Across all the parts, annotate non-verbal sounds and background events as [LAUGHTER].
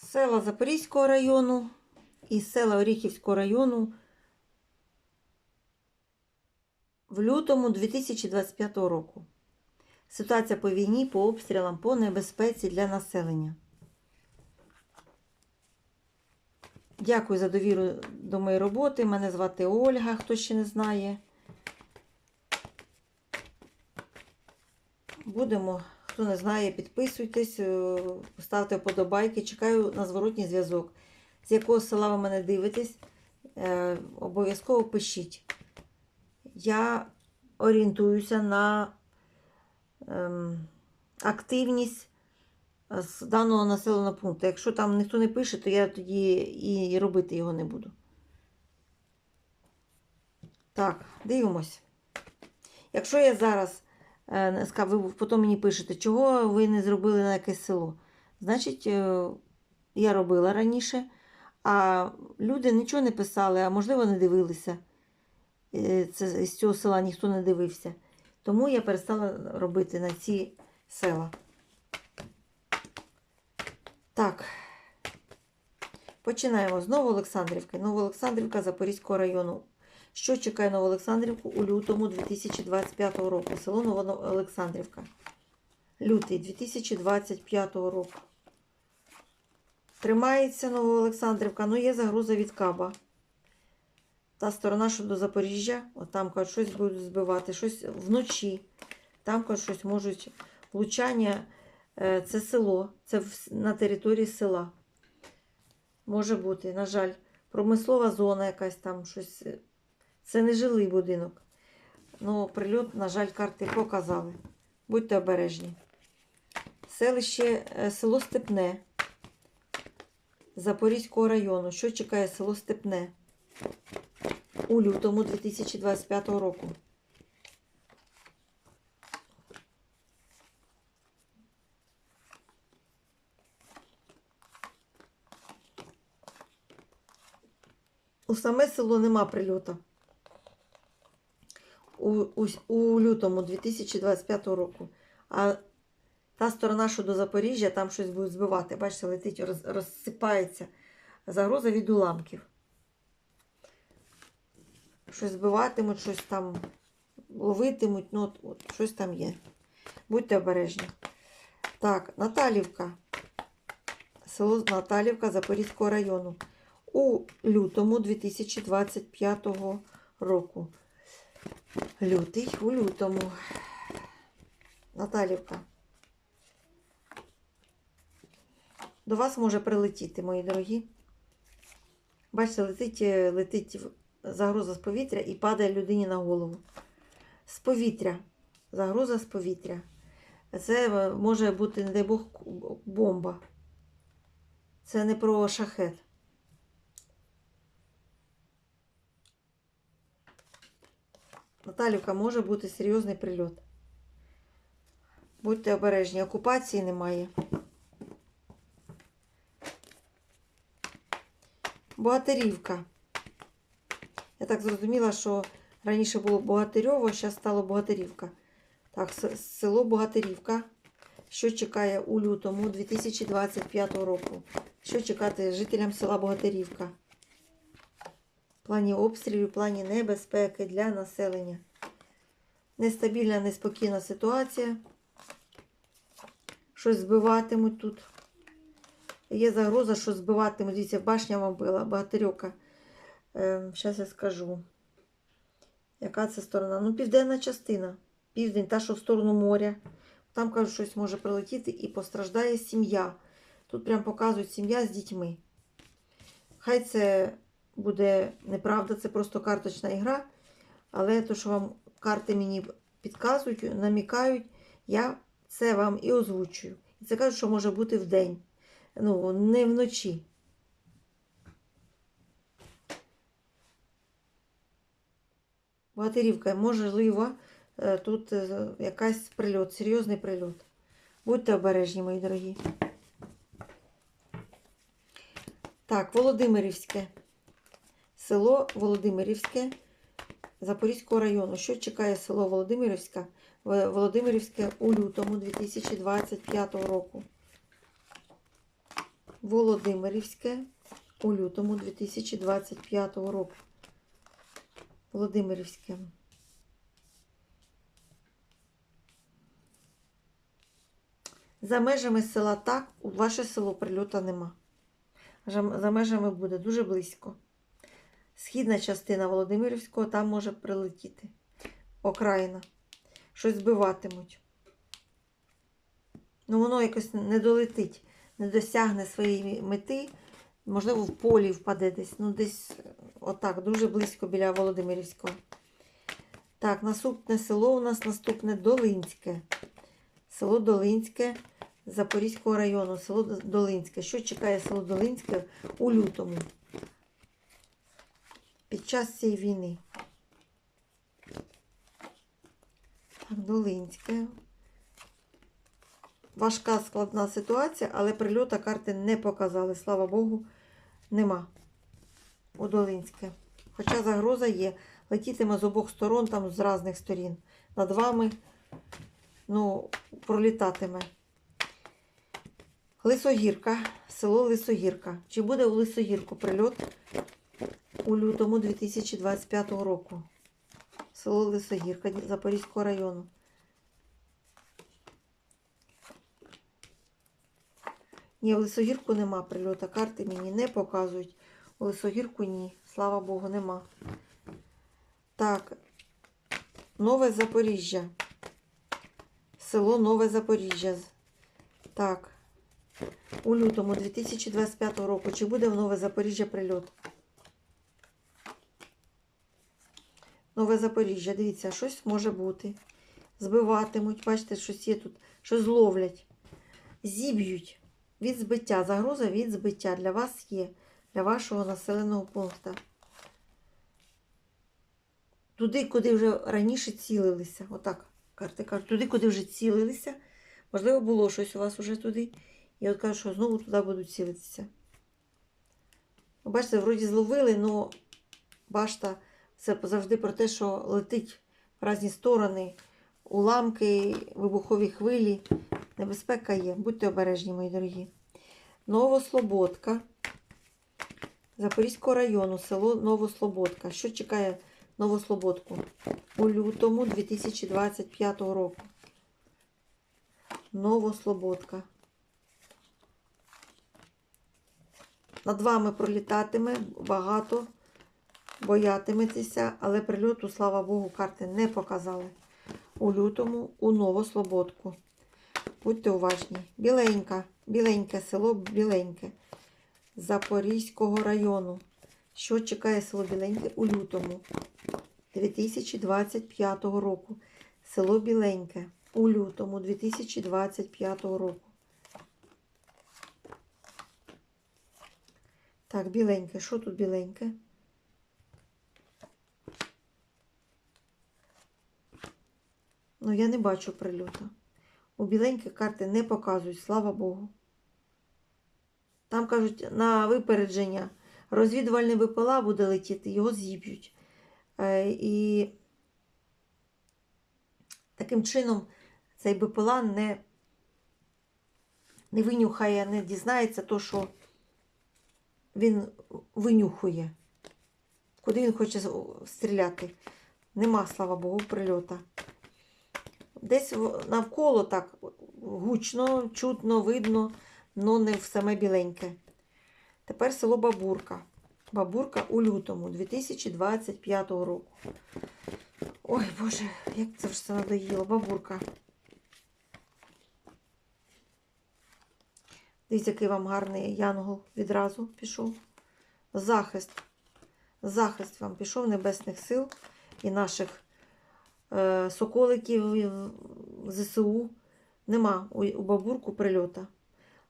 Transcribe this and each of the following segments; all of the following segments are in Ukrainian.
Села Запорізького району і села Оріхівського району в лютому 2025 року. Ситуація по війні, по обстрілам, по небезпеці для населення. Дякую за довіру до моєї роботи. Мене звати Ольга, хто ще не знає. Будемо, хто не знає, підписуйтесь, е, ставте вподобайки. Чекаю на зворотній зв'язок. З якого села ви мене дивитесь, е, обов'язково пишіть. Я орієнтуюся на ем, активність е, з даного населеного пункту. Якщо там ніхто не пише, то я тоді і робити його не буду. Так, дивимось. Якщо я зараз ви потім мені пишете, чого ви не зробили на якесь село. Значить, е, я робила раніше, а люди нічого не писали, а можливо не дивилися. Е, Це з цього села ніхто не дивився. Тому я перестала робити на ці села. Так. Починаємо з Новоолександрівки. Новоолександрівка Запорізького району. Що чекає Новоолександрівку у лютому 2025 року? Село Новоолександрівка. Лютий 2025 року. Тримається Новоолександрівка, ну є загроза від Каба. Та сторона, що до Запоріжжя, от там кажуть, щось будуть збивати, щось вночі. Там кажуть, щось можуть. Влучання е, це село, це на території села. Може бути, на жаль, промислова зона якась там щось. Це не жилий будинок. Ну, прильот, на жаль, карти показали. Будьте обережні. Селище е, село Степне Запорізького району. Що чекає село Степне у лютому 2025 року? У саме село нема прильоту. У, у, у лютому 2025 року. А та сторона, що до Запоріжжя, там щось будуть збивати. Бачите, летить, роз, розсипається. Загроза від уламків. Щось збиватимуть, щось там ловитимуть, ну от, от щось там є. Будьте обережні. Так, Наталівка. Село Наталівка Запорізького району. У лютому 2025 року. Лютий у лютому. Наталівка. До вас може прилетіти, мої дорогі. Бачите, летить, е, летить загроза з повітря і падає людині на голову. З повітря. Загроза з повітря. Це е, може бути, не дай Бог, бомба. Це не про шахет. Наталівка може бути серйозний прильот. Будьте обережні, окупації немає. Богатирівка. Я так зрозуміла, що раніше було Богатирьово, зараз стало Богатирівка. Так, село Богатирівка. Що чекає у лютому 2025 року? Що чекати жителям села Богатирівка? Плані обстрілів, в плані небезпеки для населення. Нестабільна, неспокійна ситуація. Щось збиватимуть тут. Є загроза, що збиватимуть. Дивіться, башня вам била, багатирьока. Зараз я скажу. Яка це сторона? Ну, південна частина. Південь, та, що в сторону моря. Там кажуть, щось може прилетіти і постраждає сім'я. Тут прям показують сім'я з дітьми. Хай це буде неправда, це просто карточна ігра. Але то, що вам карти мені підказують, намікають, я це вам і озвучую. І це кажуть, що може бути вдень. Ну, не вночі. Багатирівка, можливо, е, тут е, якась прильот, серйозний прильот. Будьте обережні, мої дорогі. Так, Володимирівське. Село Володимирівське Запорізького району. Що чекає село Володимирівське, Володимирівське у лютому 2025 року? Володимирівське у лютому 2025 року. Володимирівське. За межами села так, у ваше село прильота нема. За межами буде дуже близько. Східна частина Володимирівського там може прилетіти. Окраїна. Щось збиватимуть. Ну, воно якось не долетить, не досягне своєї мети. Можливо, в полі впаде десь. Ну, десь отак, дуже близько біля Володимирівського. Так, наступне село у нас наступне Долинське. Село Долинське Запорізького району. Село Долинське. Що чекає село Долинське у лютому? Час цієї війни. Так, Долинське. Важка складна ситуація, але прильота карти не показали. Слава Богу, нема у Долинське. Хоча загроза є. Летітиме з обох сторон, там з різних сторін. Над вами, ну, пролітатиме. Лисогірка, село Лисогірка. Чи буде у Лисогірку прильот у лютому 2025 року? Село Лисогірка Запорізького району. Ні, в Лисогірку нема прильота. Карти мені не показують. У Лисогірку ні. Слава Богу, нема. Так, Нове Запоріжжя. Село Нове Запоріжжя. Так. У лютому 2025 року. Чи буде в Нове Запоріжжя прильот? Нове Запоріжжя. Дивіться, щось може бути. Збиватимуть. Бачите, щось є тут. Щось зловлять. Зіб'ють. Від збиття. Загроза від збиття для вас є. Для вашого населеного пункту. Туди, куди вже раніше цілилися. Отак карти кажуть. Туди, куди вже цілилися. Можливо, було щось у вас уже туди. І от кажуть, що знову туди будуть цілитися. Бачите, вроді зловили, але башта це завжди про те, що летить в різні сторони, уламки, вибухові хвилі. Небезпека є. Будьте обережні, мої дорогі. Новослободка. Запорізького району, село Новослободка. Що чекає Новослободку? У лютому 2025 року. Новослободка. Над вами пролітатиме багато, боятиметеся, але прильоту, слава Богу, карти не показали. У лютому у Новослободку. Будьте уважні. Біленька, біленьке село Біленьке Запорізького району. Що чекає село Біленьке у лютому 2025 року. Село Біленьке у лютому 2025 року. Так, біленьке. Що тут біленьке? Ну, я не бачу прильота. У біленькі карти не показують, слава Богу. Там кажуть, на випередження розвідувальний ВПЛА буде летіти, його з'їб'ють. Е, і таким чином цей БПЛА не, не винюхає, не дізнається то, що він винюхує. Куди він хоче стріляти? Нема, слава Богу, прильота. Десь навколо так гучно, чутно, видно, але не в саме біленьке. Тепер село Бабурка. Бабурка у лютому 2025 року. Ой, Боже, як це все надоїло, бабурка. Дивіться, який вам гарний янгол відразу пішов. Захист. Захист вам пішов Небесних сил і наших соколиків ЗСУ. Нема у, у бабурку прильота.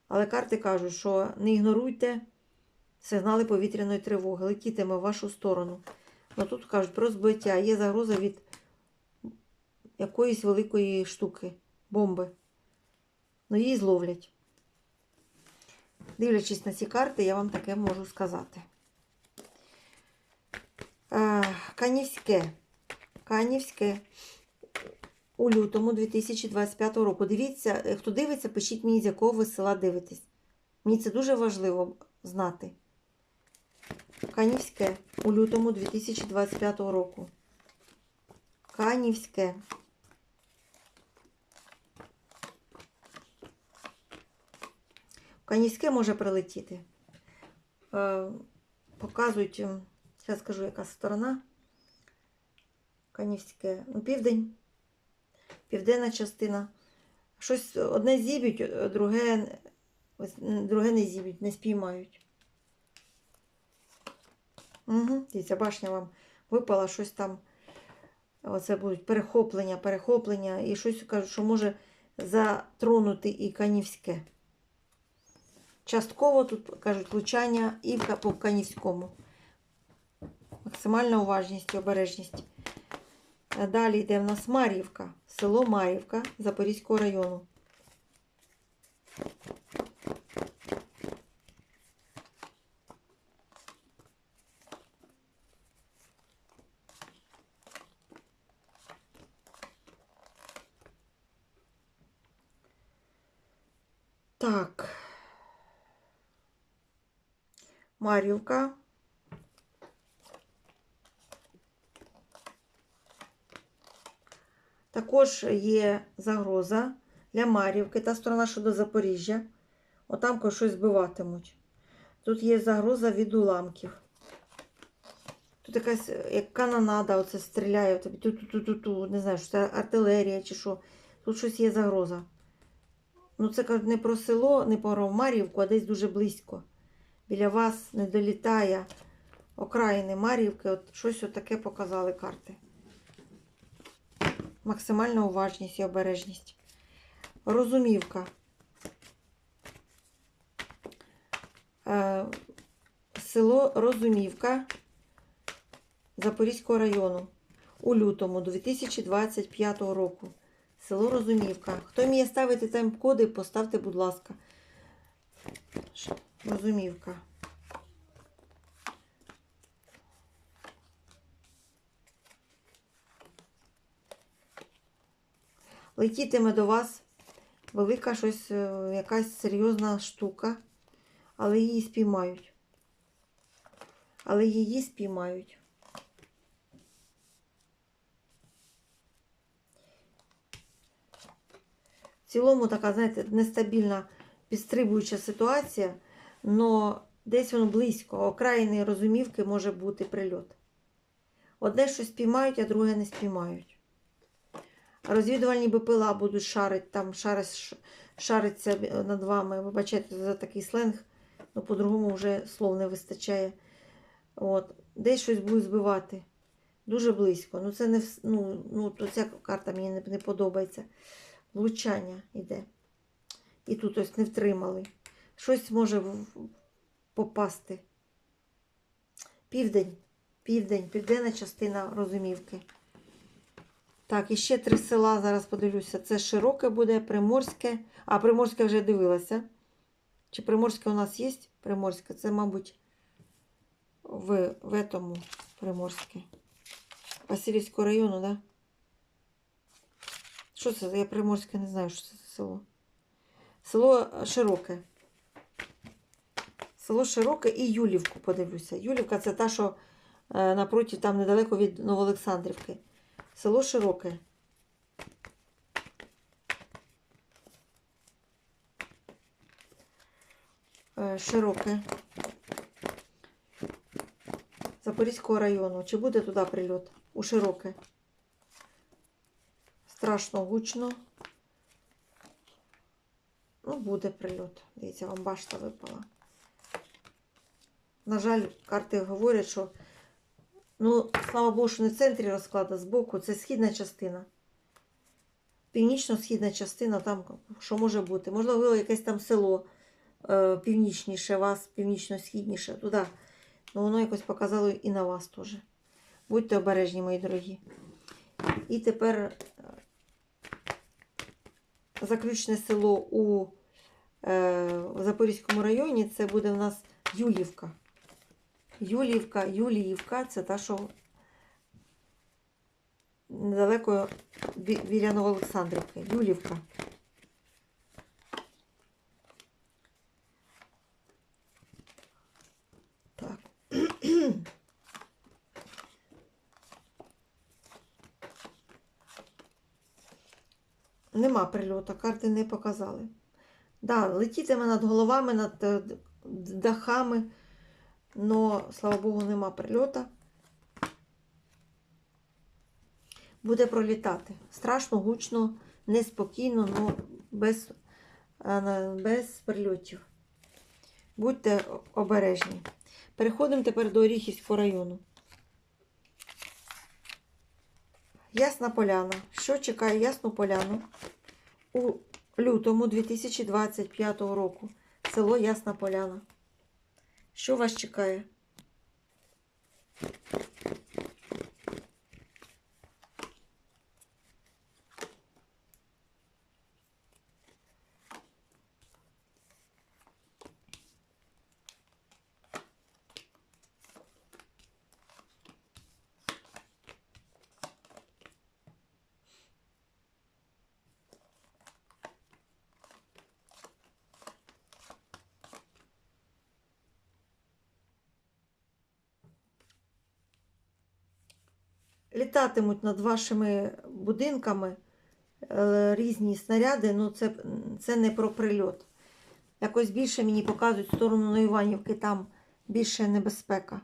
Але карти кажуть, що не ігноруйте сигнали повітряної тривоги, летітиме в вашу сторону. Ну тут кажуть про збиття. Є загроза від якоїсь великої штуки, бомби. Ну її зловлять. Дивлячись на ці карти, я вам таке можу сказати. Е, Канівське. Канівське у лютому 2025 року. Дивіться, хто дивиться, пишіть мені, з якого ви села дивитесь. Мені це дуже важливо знати. Канівське у лютому 2025 року. Канівське. Канівське може прилетіти. Е, показують, зараз скажу, яка сторона. Канівське, ну, південь, південна частина. Щось одне зіб'ють, друге, друге не зіб'ють, не спіймають. Угу. Дивіться, башня вам випала щось там. Оце будуть перехоплення, перехоплення. І щось кажуть, що може затронути і Канівське. Частково тут кажуть влучання і по Канівському. Максимальна уважність і обережність. Далі йде в нас Мар'ївка, село Мар'ївка Запорізького району. Так. Мар'ївка. Також є загроза для Мар'ївки, та сторона, що до Запоріжжя. Отам щось збиватимуть. Тут є загроза від уламків. Тут якась як канонада, оце стріляє тобі. Ту-ту-ту-ту, не знаю, що це артилерія чи що. Тут щось є загроза. Ну, це не про село, не про Мар'ївку, а десь дуже близько. Біля вас не долітає окраїни Мар'ївки. От щось отаке показали карти. Максимальна уважність і обережність. Розумівка. Е, Село Розумівка Запорізького району у лютому 2025 року. Село Розумівка. Хто вміє ставити там коди, поставте, будь ласка. Розумівка. Летітиме до вас велика щось, е, якась серйозна штука, але її спіймають. Але її спіймають. В цілому така, знаєте, нестабільна підстрибуюча ситуація, але десь воно близько, окраїни розумівки може бути прильот. Одне щось спіймають, а друге не спіймають. Розвідувальні БПЛА будуть шарити, там шарить, шариться над вами. Вибачайте за такий сленг, ну по-другому вже слов не вистачає. От. Десь щось будуть збивати. Дуже близько. Ну, це не ну, ну, то ця карта мені не, не подобається. Влучання йде. І тут ось не втримали. Щось може попасти. Південь. Південь, південна частина розумівки. Так, і ще три села, зараз подивлюся. Це Широке буде, Приморське. А, Приморське вже дивилася. Чи Приморське у нас є? Приморське. Це, мабуть, в, в этому Приморське. Васильівського району, да? Що це? Я Приморське не знаю, що це за село. Село Широке. Село Широке і Юлівку подивлюся. Юлівка це та, що е, напроти, там недалеко від Новоолександрівки. Село Широке. Е, Широке. Запорізького району. Чи буде туди прильот? У Широке. Страшно гучно. Ну, буде прильот. Дивіться, вам башта випала. На жаль, карти говорять, що Ну, слава Богу, що не в центрі розкладу, збоку, це східна частина. Північно-східна частина, там що може бути. Можливо, якесь там село е, північніше вас, північно-східніше, туди. Ну, воно якось показало і на вас теж. Будьте обережні, мої дорогі. І тепер е, заключне село у е, Запорізькому районі це буде в нас Юлівка. Юліївка, Юліївка це та, що недалеко біля Новоолександрівки. Юлівка. Так. [CLEARS THROAT] Нема прильоту, карти не показали. Да, летітиме над головами, над е, дахами но, слава Богу, нема прильота. Буде пролітати. Страшно, гучно, неспокійно, але без, е, без прильотів. Будьте обережні. Переходимо тепер до Оріхівського району. Ясна поляна. Що чекає Ясну поляну у лютому 2025 року? Село Ясна Поляна. Що вас чекає? Літатимуть над вашими будинками е, різні снаряди, ну це, це не про прильот. Якось більше мені показують в сторону Іванівки, там більше небезпека.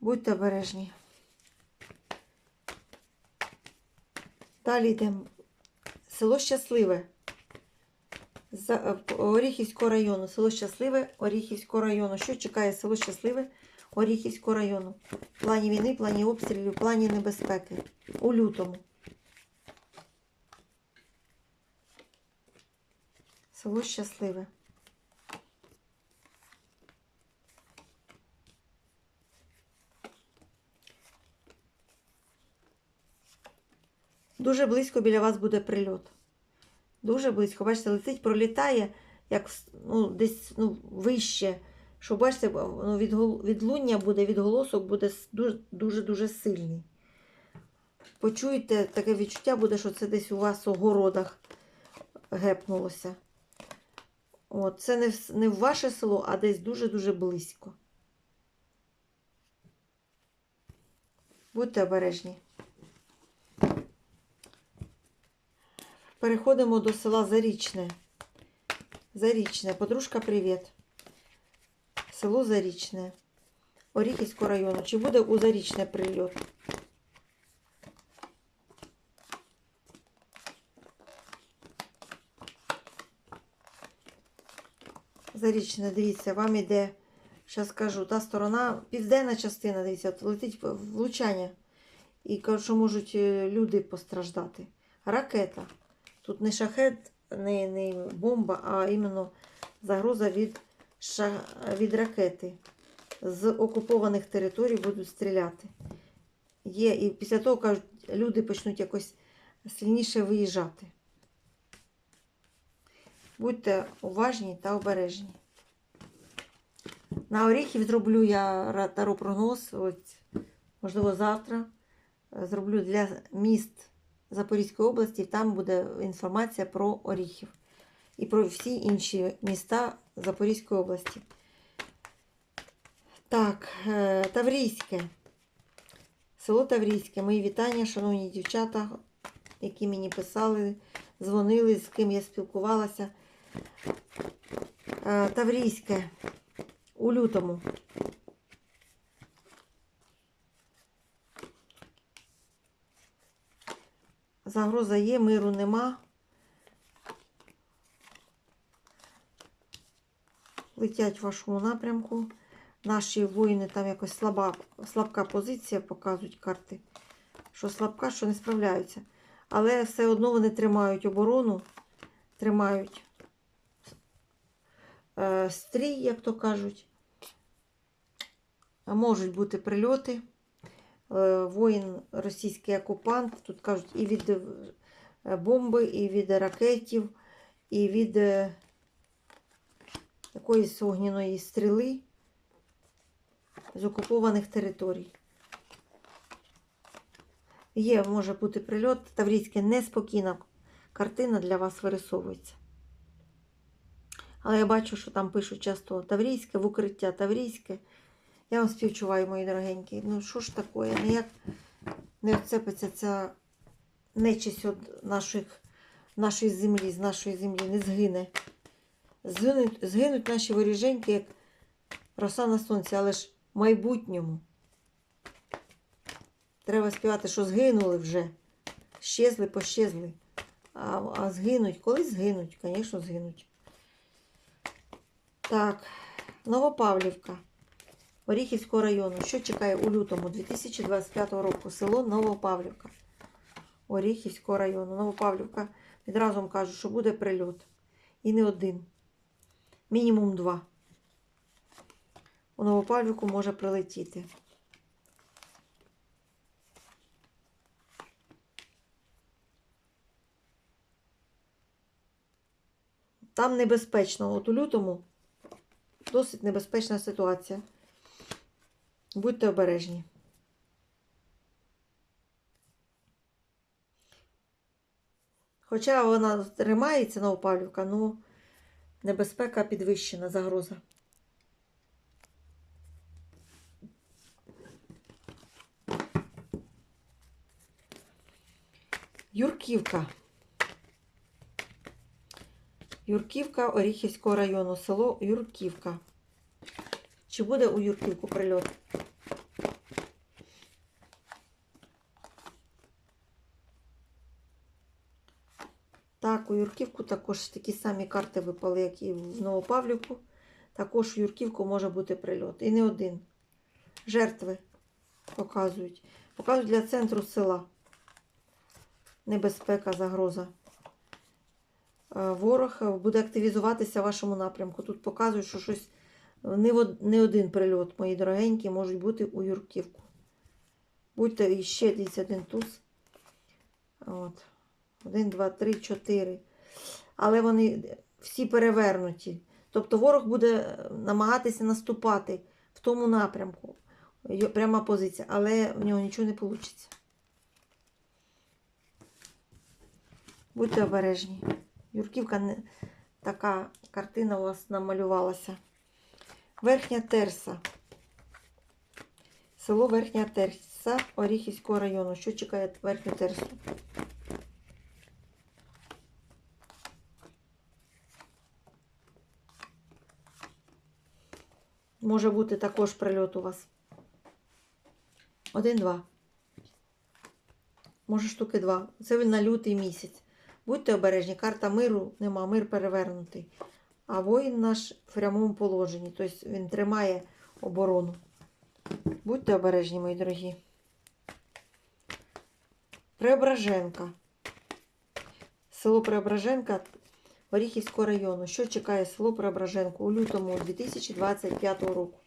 Будьте обережні. Далі йдемо. Село Щасливе. За, е, Оріхівського району. Село Щасливе Оріхівського району. Що чекає село Щасливе Оріхівського району? В плані війни, в плані обстрілів, в плані небезпеки. У лютому. Село Щасливе. Дуже близько біля вас буде прильот. Дуже близько. Бачите, летить, пролітає, як ну, десь ну, вище. Що бачите, відлуння буде, відголосок буде дуже- дуже-дуже сильний. Почуєте, таке відчуття буде, що це десь у вас у городах гепнулося. От, це не в, не в ваше село, а десь дуже-дуже близько. Будьте обережні. Переходимо до села Зарічне. Зарічне. Подружка, привіт. Село Зарічне. Оріхівського району. Чи буде у Зарічне прильот? Зарічне, дивіться, вам іде, зараз скажу, та сторона, південна частина, дивіться, от летить влучання. І кажуть, що можуть е, люди постраждати. Ракета. Тут не шахет, не, не бомба, а іменно загроза від, від ракети. З окупованих територій будуть стріляти. Є, і після того кажуть, люди почнуть якось сильніше виїжджати. Будьте уважні та обережні. На оріхів зроблю я таро прогноз, можливо, завтра. Зроблю для міст Запорізької області, там буде інформація про Оріхів і про всі інші міста Запорізької області. Так, е, Таврійське. Село Таврійське. Мої вітання, шановні дівчата, які мені писали, дзвонили, з ким я спілкувалася. Е, Таврійське у лютому. Загроза є, миру нема. Летять в вашому напрямку. Наші воїни там якось слаба, слабка позиція, показують карти. Що слабка, що не справляються. Але все одно вони тримають оборону, тримають е, стрій, як то кажуть. Можуть бути прильоти. Е, воїн російський окупант. Тут кажуть і від е, бомби, і від ракетів, і від якоїсь огняної стріли з окупованих територій. Є, може бути прильот. Таврійське неспокійна картина для вас вирисовується. Але я бачу, що там пишуть часто Таврійське, в укриття Таврійське. Я вам співчуваю, мої дорогенькі. Ну що ж таке? Ніяк не відцепиться ця нечисть від наших, нашої землі, з нашої землі, не згине. Згинуть, згинуть наші воріженьки, як роса на сонці, але ж в майбутньому. Треба співати, що згинули вже. Щезли, пощезли. А, а згинуть, колись згинуть, звісно, згинуть. Так, Новопавлівка. Оріхівського району. Що чекає у лютому 2025 року? Село Новопавлівка. Оріхівського району. Новопавлівка. Відразу вам кажу, що буде прильот. І не один. Мінімум два. У Новопавлівку може прилетіти. Там небезпечно. От у лютому досить небезпечна ситуація. Будьте обережні. Хоча вона тримається Новопавлівка, ну небезпека підвищена, загроза. Юрківка. Юрківка Оріхівського району, село Юрківка. Чи буде у Юрківку прильот? Так, у Юрківку також такі самі карти випали, як і в Новопавлівку. Також у Юрківку може бути прильот. І не один. Жертви показують. Показують для центру села. Небезпека, загроза. Е, Ворог е, буде активізуватися в вашому напрямку. Тут показують, що щось од- не один прильот, мої дорогенькі, можуть бути у Юрківку. Будьте ще дивіться один туз. От. Один, два, три, чотири. Але вони всі перевернуті. Тобто ворог буде е, намагатися наступати в тому напрямку. Пряма позиція, але в нього нічого не вийде. Будьте обережні. Юрківка не... така картина у вас намалювалася. Верхня Терса. Село Верхня Терса Оріхівського району. Що чекає Верхню Терсу? Може бути також прильот у вас. Один-два. Може штуки два. Це він на лютий місяць. Будьте обережні, карта миру нема, мир перевернутий. А воїн наш в прямому положенні. Тобто він тримає оборону. Будьте обережні, мої дорогі. Преображенка. Село Преображенка Оріхівського району. Що чекає село Преображенко у лютому 2025 року?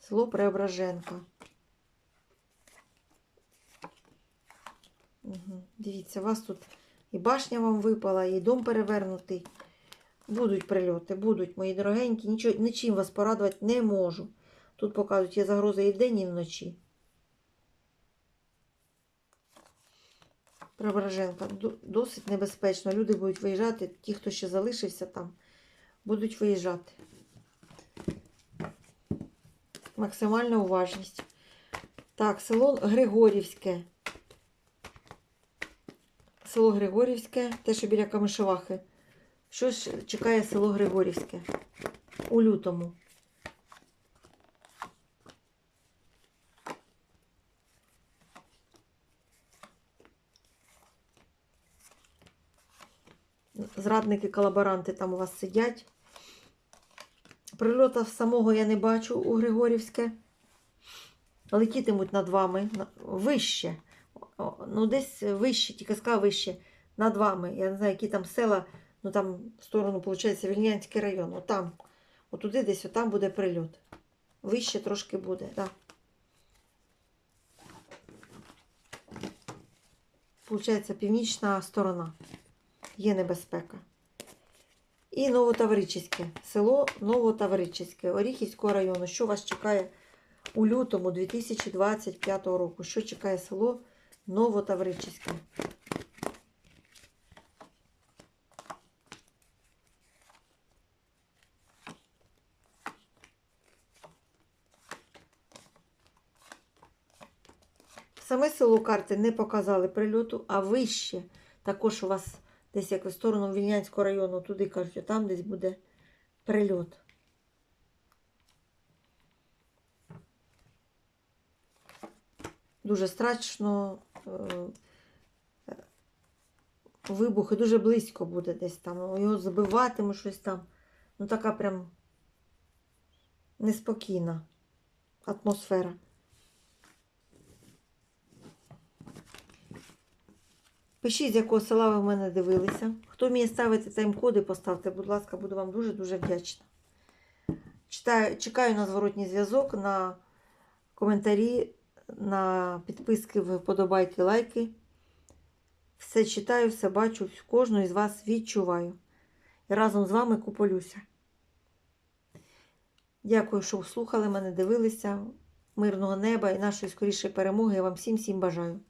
Село Преображенка. Угу. Дивіться, у вас тут і башня вам випала, і дом перевернутий. Будуть прильоти, будуть, мої дорогенькі. Нічого, нічим вас порадувати не можу. Тут показують, є загроза і вдень, і вночі. Преображенка. Досить небезпечно. Люди будуть виїжджати, ті, хто ще залишився там, будуть виїжджати. Максимальна уважність. Так, село Григорівське. Село Григорівське, те, що біля Камишевахи. Що ж чекає село Григорівське у лютому? Зрадники, колаборанти там у вас сидять. Прильота самого я не бачу у Григорівське. Летітимуть над вами вище. Ну, десь вище, тільки сказала вище, над вами. Я не знаю, які там села, ну там в сторону, виходить, Вільнянський район. Отам. Отуди десь отам буде прильот. Вище трошки буде, так. Получається, північна сторона є небезпека. І Новотавричське, село Новотавричське Оріхівського району. Що вас чекає у лютому 2025 року? Що чекає село Новотавричське? Саме село карти не показали прильоту, а вище також у вас десь як в сторону Вільнянського району, туди кажуть, там десь буде прильот. Дуже страшно. е, Вибухи дуже близько буде десь там. Його забиватиме щось там. Ну, така прям неспокійна атмосфера. Пишіть, з якого села ви в мене дивилися. Хто вміє ставити тайм-коди, поставте, будь ласка, буду вам дуже-дуже вдячна. Читаю, чекаю на зворотній зв'язок, на коментарі, на підписки, вподобайки, лайки. Все читаю, все бачу, кожну із вас відчуваю. І разом з вами куполюся. Дякую, що слухали мене, дивилися. Мирного неба і нашої скорішої перемоги. Я вам всім всім бажаю.